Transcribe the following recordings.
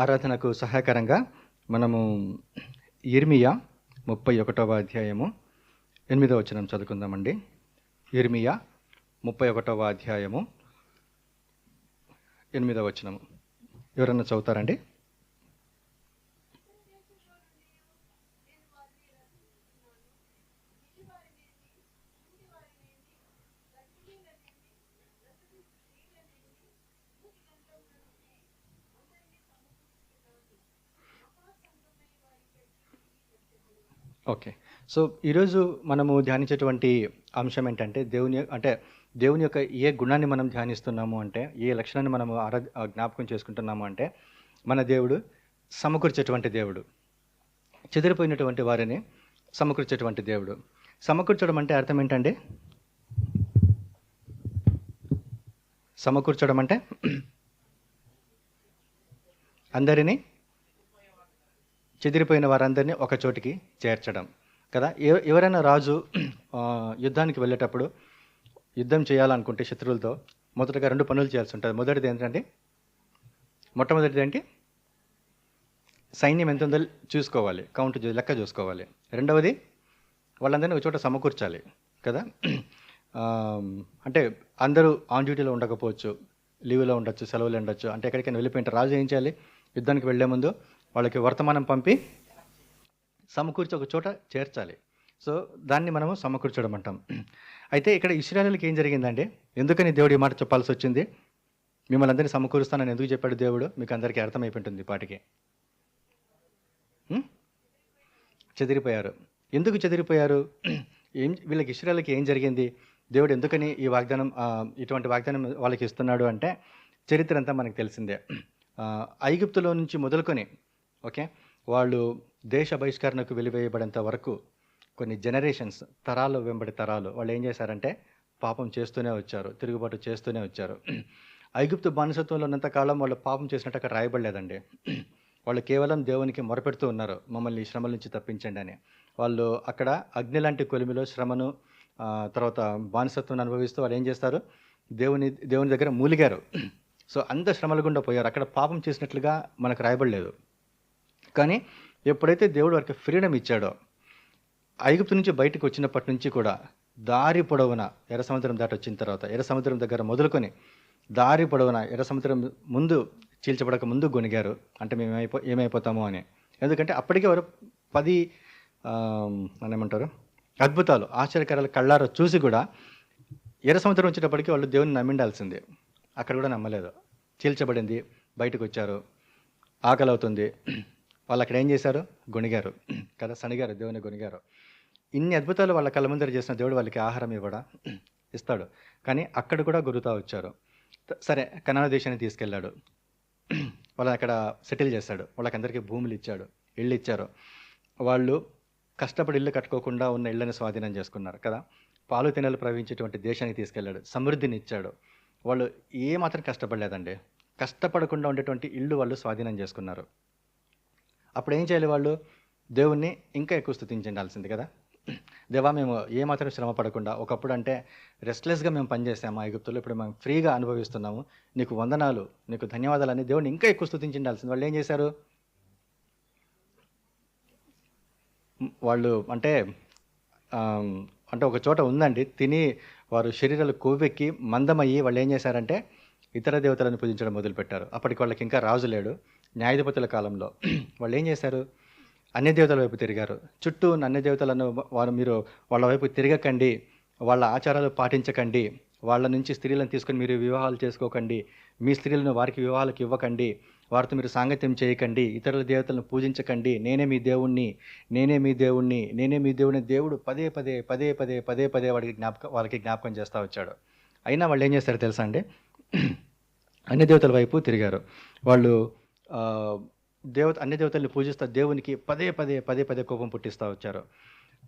ఆరాధనకు సహాయకరంగా మనము ఇర్మియా ముప్పై ఒకటవ అధ్యాయము ఎనిమిదవ వచనం చదువుకుందామండి. ఇర్మియా ముప్పై ఒకటవ అధ్యాయము ఎనిమిదవ వచనము. ఎవరన్నా చదువుతారండి? ఓకే. సో ఈరోజు మనము ధ్యానించేటువంటి అంశం ఏంటంటే దేవుని అంటే దేవుని యొక్క ఏ గుణాన్ని మనం ధ్యానిస్తున్నాము అంటే ఏ లక్షణాన్ని మనము ఆరా జ్ఞాపకం చేసుకుంటున్నాము అంటే మన దేవుడు సమకూర్చేటువంటి దేవుడు. చెదిరిపోయినటువంటి వారిని సమకూర్చేటువంటి దేవుడు. సమకూర్చడం అంటే అర్థం ఏంటండి? సమకూర్చడం అంటే అందరినీ చెదిరిపోయిన వారందరినీ ఒక చోటికి చేర్చడం. కదా? ఎవరైనా రాజు యుద్ధానికి వెళ్ళేటప్పుడు యుద్ధం చేయాలనుకుంటే శత్రువులతో మొదటగా రెండు పనులు చేయాల్సి ఉంటుంది. మొదటిది ఏంటంటే మొట్టమొదటిది ఏంటి? సైన్యం ఎంత ఉందో చూసుకోవాలి. కౌంట్ లెక్క చూసుకోవాలి. రెండవది వాళ్ళందరినీ ఒక చోట సమకూర్చాలి. కదా? అంటే అందరూ ఆన్ డ్యూటీలో ఉండకపోవచ్చు లీవ్లో ఉండొచ్చు సెలవులు ఉండొచ్చు. అంటే ఎక్కడికైనా వెళ్ళిపోయింటే రాజు ఏం చేయాలి? యుద్ధానికి వెళ్ళే ముందు వాళ్ళకి వర్తమానం పంపి సమకూర్చి ఒక చోట చేర్చాలి. సో దాన్ని మనము సమకూర్చడం అంటాం. అయితే ఇక్కడ ఇస్రాయల్కి ఏం జరిగిందండి ఎందుకని దేవుడు ఈ మాట చెప్పాల్సి వచ్చింది? మిమ్మల్ని అందరినీ సమకూరుస్తానని ఎందుకు చెప్పాడు దేవుడు? మీకు అందరికీ అర్థమైపోయింటుంది పాటికి. చెదిరిపోయారు. ఎందుకు చెదిరిపోయారు? ఏం వీళ్ళకి ఇస్రాయల్కి ఏం జరిగింది? దేవుడు ఎందుకని ఈ వాగ్దానం ఇటువంటి వాగ్దానం వాళ్ళకి ఇస్తున్నాడు అంటే చరిత్ర అంతా మనకు తెలిసిందే. ఐగుప్తులో నుంచి మొదలుకొని ఓకే? వాళ్ళు దేశ బహిష్కరణకు వెలివేయబడేంత వరకు కొన్ని జనరేషన్స్ తరాలు వెంబడి తరాలు వాళ్ళు ఏం చేశారంటే పాపం చేస్తూనే వచ్చారు తిరుగుబాటు చేస్తూనే వచ్చారు. ఐగుప్తు బానిసత్వంలో ఉన్నంత కాలం వాళ్ళు పాపం చేసినట్టు అక్కడ రాయబడలేదండి. వాళ్ళు కేవలం దేవునికి మొరపెడుతూ ఉన్నారు మమ్మల్ని శ్రమల నుంచి తప్పించండి అని. వాళ్ళు అక్కడ అగ్ని లాంటి కొలిమిలో శ్రమను తర్వాత బానిసత్వం అనుభవిస్తూ వాళ్ళు ఏం చేస్తారు? దేవుని దేవుని దగ్గర మూలిగారు. సో అంత శ్రమల గుండా పోయారు. అక్కడ పాపం చేసినట్లుగా మనకు రాయబడలేదు. కానీ ఎప్పుడైతే దేవుడు వారికి ఫ్రీడమ్ ఇచ్చాడో ఐగుప్తు నుంచి బయటకు వచ్చినప్పటి నుంచి కూడా దారి పొడవున ఎర్ర సముద్రం దాటి వచ్చిన తర్వాత ఎర్ర సముద్రం దగ్గర మొదలుకొని దారి పొడవున ఎర్ర సముద్రం ముందు చీల్చబడక ముందు గొనిగారు అంటే మేము ఏమైపో ఏమైపోతాము అని. ఎందుకంటే అప్పటికే వారు పది అని ఏమంటారు? అద్భుతాలు ఆశ్చర్యకరాలు కళ్ళారో చూసి కూడా ఎర్ర సముద్రం వచ్చేటప్పటికి వాళ్ళు దేవుని నమ్మిండాల్సిందే. అక్కడ కూడా నమ్మలేదు. చీల్చబడింది బయటకు వచ్చారు. ఆకలి అవుతుంది వాళ్ళు అక్కడ ఏం చేశారు? గుణిగారు. కదా సణిగారు దేవుని గుణిగారు. ఇన్ని అద్భుతాలు వాళ్ళ కళ్ళ ముందర చేసిన దేవుడు వాళ్ళకి ఆహారం ఇవ్వడా? ఇస్తాడు. కానీ అక్కడ కూడా గురుతా వచ్చారు. సరే కనాన దేశాన్ని తీసుకెళ్ళాడు. వాళ్ళని అక్కడ సెటిల్ చేశాడు. వాళ్ళకందరికీ భూములు ఇచ్చాడు. ఇళ్ళు ఇచ్చారు. వాళ్ళు కష్టపడి ఇల్లు కట్టుకోకుండా ఉన్న ఇళ్ళని స్వాధీనం చేసుకున్నారు. కదా పాలు తినలు ప్రవహించేటువంటి దేశానికి తీసుకెళ్ళాడు. సమృద్ధిని ఇచ్చాడు. వాళ్ళు ఏమాత్రం కష్టపడలేదండి. కష్టపడకుండా ఉండేటువంటి ఇల్లు వాళ్ళు స్వాధీనం చేసుకున్నారు. అప్పుడు ఏం చేయాలి వాళ్ళు? దేవుణ్ణి ఇంకా ఎక్కువ స్థుతించాల్సింది కదా. దేవా మేము ఏమాత్రం శ్రమ పడకుండా ఒకప్పుడు అంటే రెస్ట్లెస్గా మేము పనిచేసాము ఐగుప్తులో ఇప్పుడు మేము ఫ్రీగా అనుభవిస్తున్నాము. నీకు వందనాలు నీకు ధన్యవాదాలు అని దేవుని ఇంకా ఎక్కువ స్థుతించాల్సింది వాళ్ళు ఏం చేశారు? వాళ్ళు అంటే అంటే ఒక చోట ఉందండి. తిని వారు శరీరాలు కొవ్వెక్కి మందమయ్యి వాళ్ళు ఏం చేశారంటే ఇతర దేవతలను పూజించడం మొదలుపెట్టారు. అప్పటికి వాళ్ళకి ఇంకా రాజు లేడు. న్యాయాధిపతుల కాలంలో. వాళ్ళు ఏం చేశారు? అన్య దేవతల వైపు తిరిగారు. చుట్టూ ఉన్న అన్య దేవతలను వారు మీరు వాళ్ళ వైపు తిరగకండి. వాళ్ళ ఆచారాలు పాటించకండి. వాళ్ళ నుంచి స్త్రీలను తీసుకొని మీరు వివాహాలు చేసుకోకండి. మీ స్త్రీలను వారికి వివాహాలకు ఇవ్వకండి. వారితో మీరు సాంగత్యం చేయకండి. ఇతరుల దేవతలను పూజించకండి. నేనే మీ దేవుణ్ణి. నేనే మీ దేవుణ్ణి. నేనే మీ దేవుని దేవుడు పదే పదే పదే పదే పదే పదే వాడికి జ్ఞాపకం వాళ్ళకి జ్ఞాపకం చేస్తూ వచ్చాడు. అయినా వాళ్ళు ఏం చేస్తారు తెలుసా అండి? అన్ని దేవతల వైపు తిరిగారు. వాళ్ళు దేవత అన్ని దేవతల్ని పూజిస్తా దేవునికి పదే పదే పదే పదే కోపం పుట్టిస్తూ వచ్చారు.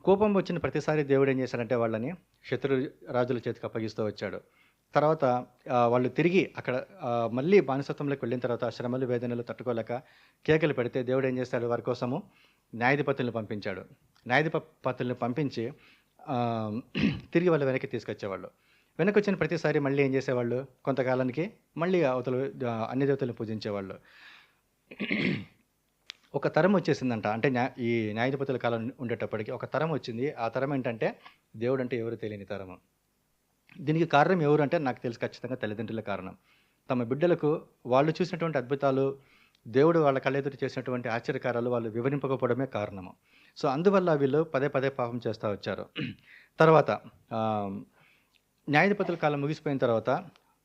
కోపం వచ్చిన ప్రతిసారి దేవుడు ఏం చేశాడంటే వాళ్ళని శత్రు రాజుల చేతికి అప్పగిస్తూ వచ్చాడు. తర్వాత వాళ్ళు తిరిగి అక్కడ మళ్ళీ బానిసత్వంలోకి వెళ్ళిన తర్వాత శ్రమలు వేదనలు తట్టుకోలేక కేకలు పెడితే దేవుడు ఏం చేశాడు వారి కోసము న్యాయాధిపతులను పంపించాడు. న్యాయాధిపతులను పంపించి తిరిగి వాళ్ళు వెనక్కి తీసుకొచ్చేవాళ్ళు. వెనక్కి వచ్చిన ప్రతిసారి మళ్ళీ ఏం చేసేవాళ్ళు? కొంతకాలానికి మళ్ళీ అవతల అన్ని దేవతలను పూజించేవాళ్ళు. ఒక తరం వచ్చేసిందంట. అంటే న్యా ఈ న్యాయాధిపతుల కాలం ఉండేటప్పటికి ఒక తరం వచ్చింది. ఆ తరం ఏంటంటే దేవుడు అంటే ఎవరు తెలియని తరము. దీనికి కారణం ఎవరు అంటే నాకు తెలుసు ఖచ్చితంగా తల్లిదండ్రుల కారణం. తమ బిడ్డలకు వాళ్ళు చూసినటువంటి అద్భుతాలు దేవుడు వాళ్ళ కళ్ళెదురు చేసినటువంటి ఆశ్చర్యకారాలు వాళ్ళు వివరింపకపోవడమే కారణము. సో అందువల్ల వీళ్ళు పదే పదే పాపం చేస్తూ వచ్చారు. తర్వాత న్యాయాధిపతుల కాలం ముగిసిపోయిన తర్వాత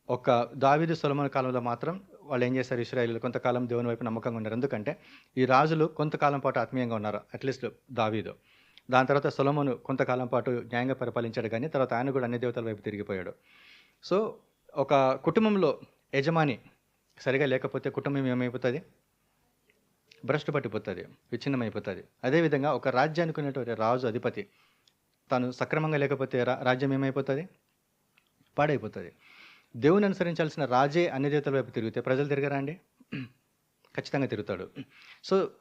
ఒక దావీదు సొలమన్ కాలంలో మాత్రం వాళ్ళు ఏం చేశారు ఇస్రాయిల్ కొంతకాలం దేవుని వైపు నమ్మకంగా ఉన్నారు. ఎందుకంటే ఈ రాజులు కొంతకాలం పాటు ఆత్మీయంగా ఉన్నారు? అట్లీస్ట్ దావీదు. దాని తర్వాత సొలమును కొంతకాలం పాటు న్యాయంగా పరిపాలించాడు కానీ తర్వాత ఆయన కూడా అన్ని దేవతల వైపు తిరిగిపోయాడు. సో ఒక కుటుంబంలో యజమాని సరిగా లేకపోతే కుటుంబం ఏమైపోతుంది? భ్రష్టు పట్టిపోతుంది విచ్ఛిన్నమైపోతుంది. అదేవిధంగా ఒక రాజ్యానికి ఉన్నటువంటి రాజు అధిపతి తాను సక్రమంగా లేకపోతే రా రాజ్యం ఏమైపోతుంది? పాడైపోతుంది. దేవుని అనుసరించాల్సిన రాజే అన్ని దేవతల వైపు తిరిగితే ప్రజలు తిరగరా అండి? ఖచ్చితంగా తిరుగుతాడు. సో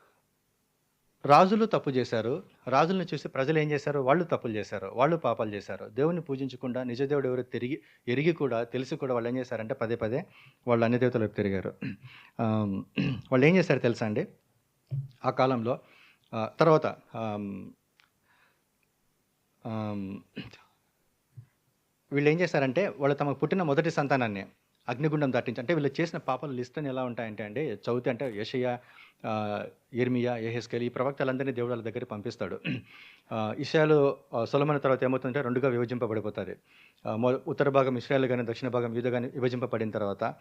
రాజులు తప్పు చేశారు. రాజులను చూసి ప్రజలు ఏం చేశారు? వాళ్ళు తప్పులు చేశారు. వాళ్ళు పాపాలు చేశారు. దేవుని పూజించకుండా నిజ దేవుడు ఎవరు తిరిగి ఎరిగి కూడా తెలిసి కూడా వాళ్ళు ఏం చేశారంటే పదే పదే వాళ్ళు అన్ని దేవతలు వైపు తిరిగారు. వాళ్ళు ఏం చేశారు తెలుసా అండి? ఆ కాలంలో తర్వాత వీళ్ళు ఏం చేశారంటే వాళ్ళు తమకు పుట్టిన మొదటి సంతానాన్ని అగ్నిగుండం దాటించి అంటే వీళ్ళు చేసిన పాపాల లిస్ట్ ఎలా ఉంటాయంటే అండి చవితి అంటే యషయ ఇర్మియా యహెస్కేల్ ఈ ప్రవక్తలందరినీ దేవుడు వాళ్ళ దగ్గరికి పంపిస్తాడు. ఆ, ఇషయాలు తర్వాత ఏమవుతుందంటే రెండుగా విభజింపబడిపోతుంది. ఉత్తర భాగం ఇస్రాయల్ కానీ దక్షిణ భాగం యూద కానీ విభజింపబడిన తర్వాత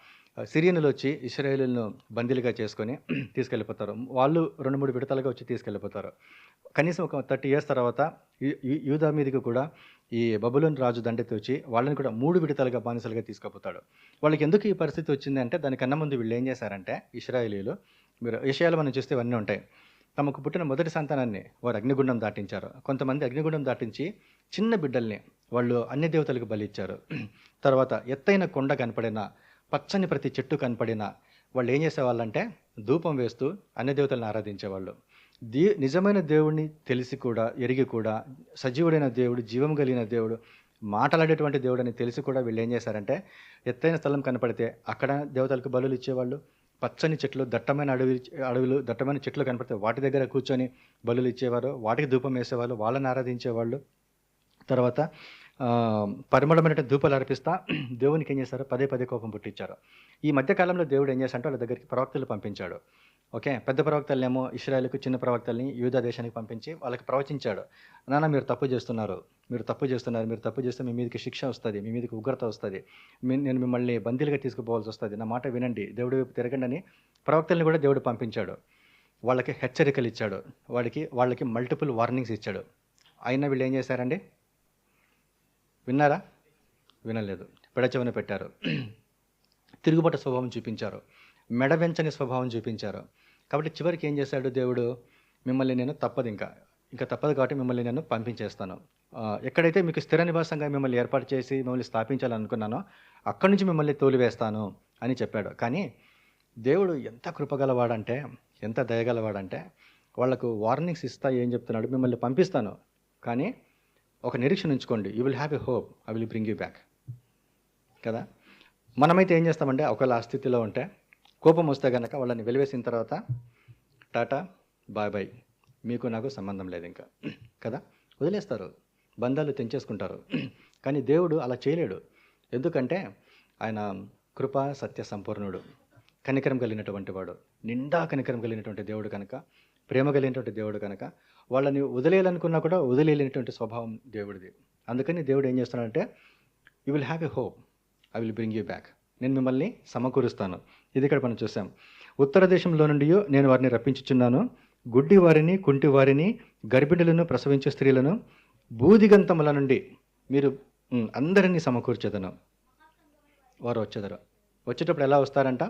సిరియన్లు వచ్చి ఇస్రాయేలులను బందీలుగా చేసుకొని తీసుకెళ్ళిపోతారు. వాళ్ళు రెండు మూడు విడతలుగా వచ్చి తీసుకెళ్ళిపోతారు. కనీసం ఒక థర్టీ ఇయర్స్ తర్వాత యూ- యూదా మీదకి కూడా ఈ బబులోన్ రాజు దండెత్తి వచ్చి వాళ్ళని కూడా మూడు విడతలుగా బానిసలుగా తీసుకుపోతాడు. వాళ్ళకి ఎందుకు ఈ పరిస్థితి వచ్చింది అంటే దానికన్నా ముందు వీళ్ళు ఏం చేశారంటే ఇస్రాయేలీలు మీరు విషయాలు మనం చూస్తే ఇవన్నీ ఉంటాయి. తమకు పుట్టిన మొదటి సంతానాన్ని వారు అగ్నిగుండం దాటించారు. కొంతమంది అగ్నిగుండం దాటించి చిన్న బిడ్డల్ని వాళ్ళు అన్ని దేవతలకు బలి ఇచ్చారు తర్వాత ఎత్తైన కొండ కనపడిన పచ్చని ప్రతి చెట్టు కనపడిన వాళ్ళు ఏం చేసేవాళ్ళంటే ధూపం వేస్తూ అన్ని దేవతలను ఆరాధించేవాళ్ళు. దే నిజమైన దేవుడిని తెలిసి కూడా ఎరిగి కూడా సజీవుడైన దేవుడు జీవం కలిగిన దేవుడు మాట్లాడేటువంటి దేవుడు అని తెలిసి కూడా వీళ్ళు ఏం చేశారంటే ఎత్తైన స్థలం కనపడితే అక్కడ దేవతలకు బలులు ఇచ్చేవాళ్ళు పచ్చని చెట్లు దట్టమైన అడవి అడవులు దట్టమైన చెట్లు కనపడితే వాటి దగ్గర కూర్చొని బలులు ఇచ్చేవారు వాటికి ధూపం వేసేవాళ్ళు వాళ్ళని ఆరాధించేవాళ్ళు. తర్వాత పరిమళమైన ధూపాలు అర్పిస్తా దేవునికి ఏం చేశారు? పదే పదే కోపం పుట్టించారు. ఈ మధ్యకాలంలో దేవుడు ఏం చేశారంటే వాళ్ళ దగ్గరికి ప్రవక్తలు పంపించాడు. ఓకే? పెద్ద ప్రవక్తలనేమో ఇస్రాయల్కు చిన్న ప్రవక్తల్ని యూదా దేశానికి పంపించి వాళ్ళకి ప్రవచించాడు. నాన్న మీరు తప్పు చేస్తున్నారు. మీరు తప్పు చేస్తున్నారు. మీరు తప్పు చేస్తే మీ మీదకి శిక్ష వస్తుంది. మీ మీదకి ఉగ్రత వస్తుంది. నేను మిమ్మల్ని బందీలుగా తీసుకుపోవాల్సి వస్తుంది. నా మాట వినండి. దేవుడి వైపు తిరగండి అని ప్రవక్తల్ని కూడా దేవుడు పంపించాడు. వాళ్ళకి హెచ్చరికలు ఇచ్చాడు. వాడికి వాళ్ళకి మల్టిపుల్ వార్నింగ్స్ ఇచ్చాడు. అయినా వీళ్ళు ఏం చేశారండి? విన్నారా? వినలేదు. పెడచవన పెట్టారు. తిరుగుబాటు స్వభావం చూపించారు. మెడ వెంచని స్వభావం చూపించారు. కాబట్టి చివరికి ఏం చేశాడు దేవుడు? మిమ్మల్ని నేను తప్పదు ఇంకా. ఇంకా తప్పదు కాబట్టి మిమ్మల్ని నేను పంపించేస్తాను. ఎక్కడైతే మీకు స్థిర నివాసంగా మిమ్మల్ని ఏర్పాటు చేసి మిమ్మల్ని స్థాపించాలనుకున్నానో అక్కడి నుంచి మిమ్మల్ని తోలివేస్తాను అని చెప్పాడు. కానీ దేవుడు ఎంత కృపగలవాడంటే ఎంత దయగలవాడంటే వాళ్ళకు వార్నింగ్స్ ఇస్తా ఏం చెప్తున్నాడు? మిమ్మల్ని పంపిస్తాను. కానీ ఒక నిరీక్షణ ఉంచుకోండి. You will have a hope I will bring you back కదా? మనమైతే ఏం చేస్తామంటే ఒకవేళ ఆ స్థితిలో ఉంటే కోపం వస్తే కనుక వాళ్ళని వెలివేసిన తర్వాత టాటా బాయ్ బాయ్. మీకు నాకు సంబంధం లేదు ఇంకా. కదా? వదిలేస్తారు. బంధాలు తెంచేసుకుంటారు. కానీ దేవుడు అలా చేయలేడు. ఎందుకంటే ఆయన కృప సత్య సంపూర్ణుడు. కనికరం కలిగినటువంటి వాడు. నిండా కనికరం కలిగినటువంటి దేవుడు కనుక ప్రేమ కలిగినటువంటి దేవుడు కనుక వాళ్ళని వదిలేయాలనుకున్నా కూడా వదిలేయలేనటువంటి స్వభావం దేవుడిది. అందుకని దేవుడు ఏం చేస్తున్నాడంటే you will have a hope I will bring you back నేను మిమ్మల్ని సమకూరుస్తాను. ఇది ఇక్కడ మనం చూసాం. ఉత్తర దేశంలో నుండి నేను వారిని రప్పించుచున్నాను. గుడ్డి వారిని కుంటి వారిని గర్భిణులను ప్రసవించే స్త్రీలను బూదిగంతముల నుండి మీరు అందరినీ సమకూర్చేదను. వారు వచ్చేదరు. వచ్చేటప్పుడు ఎలా వస్తారంట?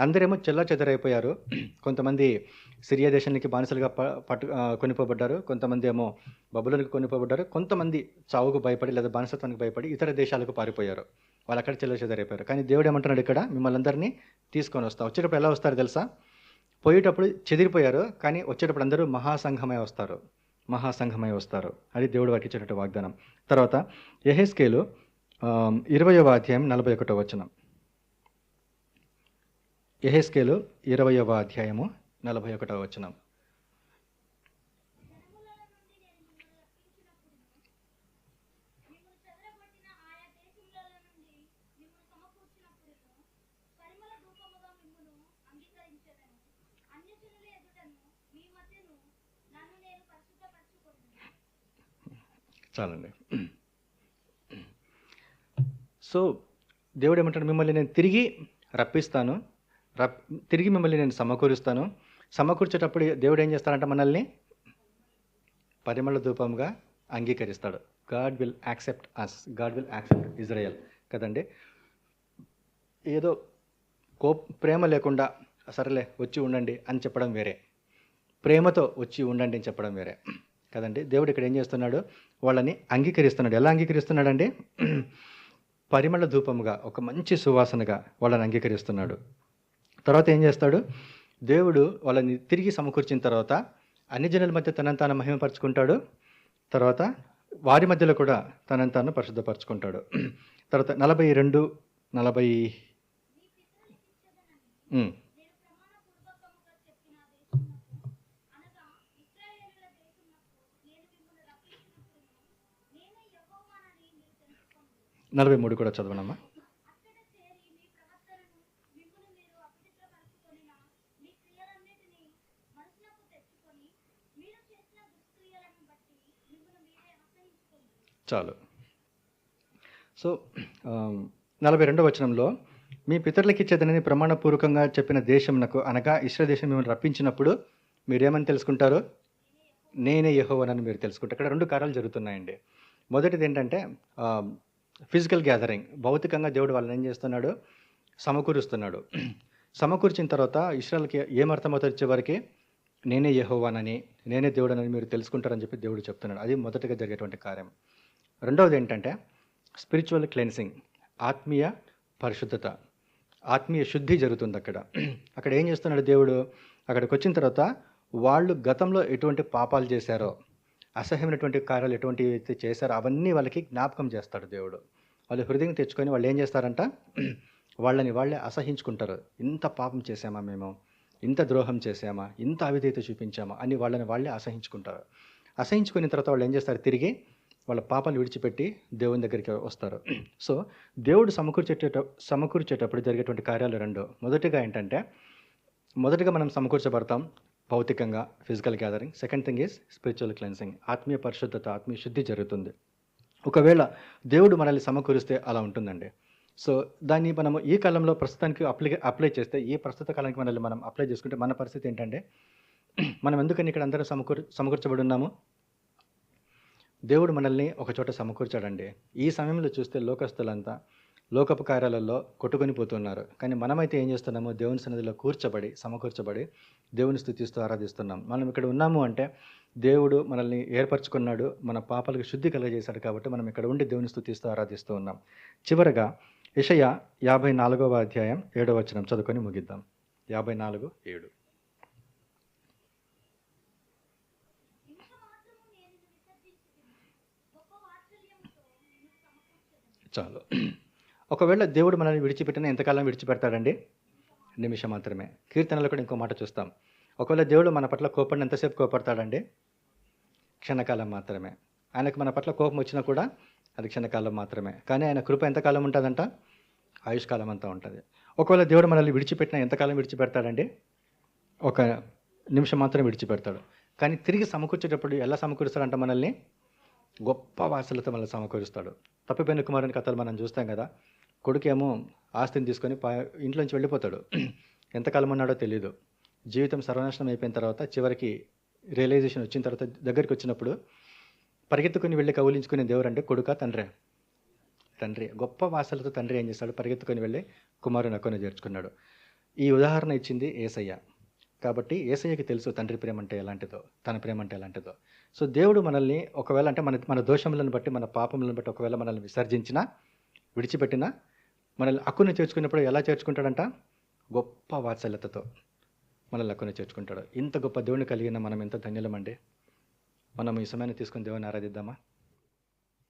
అందరేమో చెల్లా చెదరైపోయారు. కొంతమంది సిరియా దేశానికి బానిసలుగా ప- పట్టు కొనిపోబడ్డారు. కొంతమంది ఏమో బబులకు కొనిపోబడ్డారు. కొంతమంది చావుకు భయపడి లేదా బానిసత్వానికి భయపడి ఇతర దేశాలకు పారిపోయారు. వాళ్ళు అక్కడ చెల్ల చెదరైపోయారు. కానీ దేవుడు ఏమంటున్నాడు ఇక్కడ? మిమ్మల్ని అందరినీ తీసుకొని వస్తా. వచ్చేటప్పుడు ఎలా వస్తారు తెలుసా? పోయేటప్పుడు చెదిరిపోయారు. కానీ వచ్చేటప్పుడు అందరూ మహాసంఘమై వస్తారు. మహాసంఘమై వస్తారు. అది దేవుడు వాటిచ్చినట్టు వాగ్దానం. తర్వాత ఎహెస్కేలు ఇరవయవ అధ్యాయం నలభై ఒకటో వచనం. ఎహెస్కేలు ఇరవయవ అధ్యాయము నలభై ఒకటవ వచనం. చాలండి. సో దేవుడు ఏమంటాడు? మిమ్మల్ని నేను తిరిగి రప్పిస్తాను. రప్ తిరిగి మిమ్మల్ని నేను సమకూరుస్తాను. సమకూర్చేటప్పుడు దేవుడు ఏం చేస్తాడంటే మనల్ని? పరిమళ ధూపంగా అంగీకరిస్తాడు. God will accept us God will accept Israel కదండి? ఏదో కో ప్రేమ లేకుండా సరేలే వచ్చి ఉండండి అని చెప్పడం వేరే. ప్రేమతో వచ్చి ఉండండి అని చెప్పడం వేరే. కదండి? దేవుడు ఇక్కడ ఏం చేస్తున్నాడు? వాళ్ళని అంగీకరిస్తున్నాడు. ఎలా అంగీకరిస్తున్నాడండి? పరిమళ ధూపముగా ఒక మంచి సువాసనగా వాళ్ళని అంగీకరిస్తున్నాడు. తర్వాత ఏం చేస్తాడు? దేవుడు వాళ్ళని తిరిగి సమకూర్చిన తర్వాత అన్ని జనుల మధ్య తనను తాను మహిమపరుచుకుంటాడు. తర్వాత వారి మధ్యలో కూడా తనను తాను పరిశుద్ధపరచుకుంటాడు. తర్వాత నలభై రెండు నలభై నలభై మూడు కూడా చదవనమ్మా అక్కడ చేరి మీ ప్రవర్తనను మిమ్మల్ని మీరు అపవిత్రపరచుకొనిన మీ క్రియలన్నిటినీ మనసునకు తెచ్చుకొని మీరు చేసిన దుష్క్రియలను బట్టి మిమ్మల్ని మీరే అసహించుకోండి చాలు. సో నలభై రెండవ వచనంలో మీ పితరులకి ఇచ్చేదనని ప్రమాణపూర్వకంగా చెప్పిన దేశంనకు అనగా ఇస్రా దేశం మిమ్మల్ని రప్పించినప్పుడు మీరేమని తెలుసుకుంటారు? నేనే యహోవనని మీరు తెలుసుకుంటారు. ఇక్కడ రెండు కార్యాలు జరుగుతున్నాయండి. మొదటిది ఏంటంటే ఫిజికల్ గ్యాదరింగ్. భౌతికంగా దేవుడు వాళ్ళని ఏం చేస్తున్నాడు? సమకూరుస్తున్నాడు. సమకూర్చిన తర్వాత ఇస్రాయల్కి ఏం అర్థమవుతుంది వచ్చేవారికి నేనే యహోవానని నేనే దేవుడనని మీరు తెలుసుకుంటారని చెప్పి దేవుడు చెప్తున్నాడు. అది మొదటగా జరిగేటువంటి కార్యం. రెండవది ఏంటంటే స్పిరిచువల్ క్లెన్సింగ్ ఆత్మీయ పరిశుద్ధత ఆత్మీయ శుద్ధి జరుగుతుంది అక్కడ. అక్కడ ఏం చేస్తున్నాడు దేవుడు? అక్కడికి వచ్చిన తర్వాత వాళ్ళు గతంలో ఎటువంటి పాపాలు చేశారో అసహ్యమైనటువంటి కార్యాలు ఎటువంటి అయితే చేశారో అవన్నీ వాళ్ళకి జ్ఞాపకం చేస్తాడు దేవుడు. వాళ్ళు హృదయం తెచ్చుకొని వాళ్ళు ఏం చేస్తారంట? వాళ్ళని వాళ్ళే అసహించుకుంటారు. ఇంత పాపం చేసామా మేము? ఇంత ద్రోహం చేశామా? ఇంత అవిధేత చూపించామా? అని వాళ్ళని వాళ్ళే అసహించుకుంటారు. అసహించుకున్న తర్వాత వాళ్ళు ఏం చేస్తారు? తిరిగి వాళ్ళ పాపాలు విడిచిపెట్టి దేవుని దగ్గరికి వస్తారు. సో దేవుడు సమకూర్చేట సమకూర్చేటప్పుడు జరిగేటువంటి కార్యాలు రెండు. మొదటిగా ఏంటంటే మొదటిగా మనం సమకూర్చబడతాం భౌతికంగా physical gathering second thing is spiritual cleansing ఆత్మీయ పరిశుద్ధత ఆత్మీయ శుద్ధి జరుగుతుంది. ఒకవేళ దేవుడు మనల్ని సమకూరిస్తే అలా ఉంటుందండి. సో దాన్ని మనము ఈ కాలంలో ప్రస్తుతానికి అప్లై అప్లై చేస్తే ఈ ప్రస్తుత కాలానికి మనల్ని మనం అప్లై చేసుకుంటే మన పరిస్థితి ఏంటంటే మనం ఎందుకని ఇక్కడ అందరం సమకూర్ సమకూర్చబడి ఉన్నాము? దేవుడు మనల్ని ఒకచోట సమకూర్చాడండి. ఈ సమయంలో చూస్తే లోకస్తులంతా లోకపు కార్యాలలో కొట్టుకొని పోతున్నారు. కానీ మనమైతే ఏం చేస్తున్నాము దేవుని సన్నిధిలో కూర్చబడి సమకూర్చబడి దేవుని స్థుతిస్తూ ఆరాధిస్తున్నాం. మనం ఇక్కడ ఉన్నాము అంటే దేవుడు మనల్ని ఏర్పరచుకున్నాడు మన పాపలకు శుద్ధి కలగజేశాడు కాబట్టి మనం ఇక్కడ ఉండి దేవుని స్థుతిస్తూ ఆరాధిస్తూ ఉన్నాం. చివరగా ఇషయ యాభై నాలుగవ అధ్యాయం ఏడవ వచనం చదువుకొని ముగిద్దాం. యాభై నాలుగు ఏడు ఇంత మాత్రము నేను నిన్ను విసర్జించుకుని గొప్ప వాత్సల్యంతో నిన్ను సమకూర్చెదను చాలు. ఒకవేళ దేవుడు మనల్ని విడిచిపెట్టిన ఎంతకాలం విడిచిపెడతాడండి? నిమిషం మాత్రమే. కీర్తనలో కూడా ఇంకో మాట చూస్తాం. ఒకవేళ దేవుడు మన పట్ల కోపడిన ఎంతసేపు కోపడతాడండి? క్షణకాలం మాత్రమే. ఆయనకు మన పట్ల కోపం వచ్చినా కూడా అది క్షణకాలం మాత్రమే. కానీ ఆయన కృప ఎంతకాలం ఉంటుందంట? ఆయుష్కాలం అంతా ఉంటుంది. ఒకవేళ దేవుడు మనల్ని విడిచిపెట్టిన ఎంతకాలం విడిచిపెడతాడండి? ఒక నిమిషం మాత్రం విడిచిపెడతాడు. కానీ తిరిగి సమకూర్చేటప్పుడు ఎలా సమకూరుస్తాడంట మనల్ని? గొప్ప వాసలతో మనల్ని సమకూరుస్తాడు. తప్పిపోయిన కుమారుని కథలు మనం చూస్తాం కదా కొడుకేమో ఆస్తిని తీసుకొని పా ఇంట్లోంచి వెళ్ళిపోతాడు. ఎంతకాలం ఉన్నాడో తెలియదు జీవితం సర్వనాశనం అయిపోయిన తర్వాత చివరికి రియలైజేషన్ వచ్చిన తర్వాత దగ్గరికి వచ్చినప్పుడు పరిగెత్తుకుని వెళ్ళి కౌలించుకునే దేవుడు అంటే కొడుక తండ్రి? తండ్రి. గొప్ప వాసలతో తండ్రి ఏం చేస్తాడు? పరిగెత్తుకొని వెళ్ళి కుమారుని అక్కని చేర్చుకున్నాడు. ఈ ఉదాహరణ ఇచ్చింది ఏసయ్య. కాబట్టి ఏసయ్యకి తెలుసు తండ్రి ప్రేమ అంటే ఎలాంటిదో తన ప్రేమ అంటే ఎలాంటిదో. సో దేవుడు మనల్ని ఒకవేళ అంటే మన మన దోషములను బట్టి మన పాపములను బట్టి ఒకవేళ మనల్ని విసర్జించినా విడిచిపెట్టినా మనల్ని అక్కుని చేర్చుకున్నప్పుడు ఎలా చేర్చుకుంటాడంట? గొప్ప వాత్సల్యతతో మనల్ని అక్కుని చేర్చుకుంటాడు. ఇంత గొప్ప దేవుని కలిగిన మనం ఎంత ధన్యులమండి? మనం ఈ సమయాన్ని తీసుకుని దేవుని ఆరాధిద్దామా?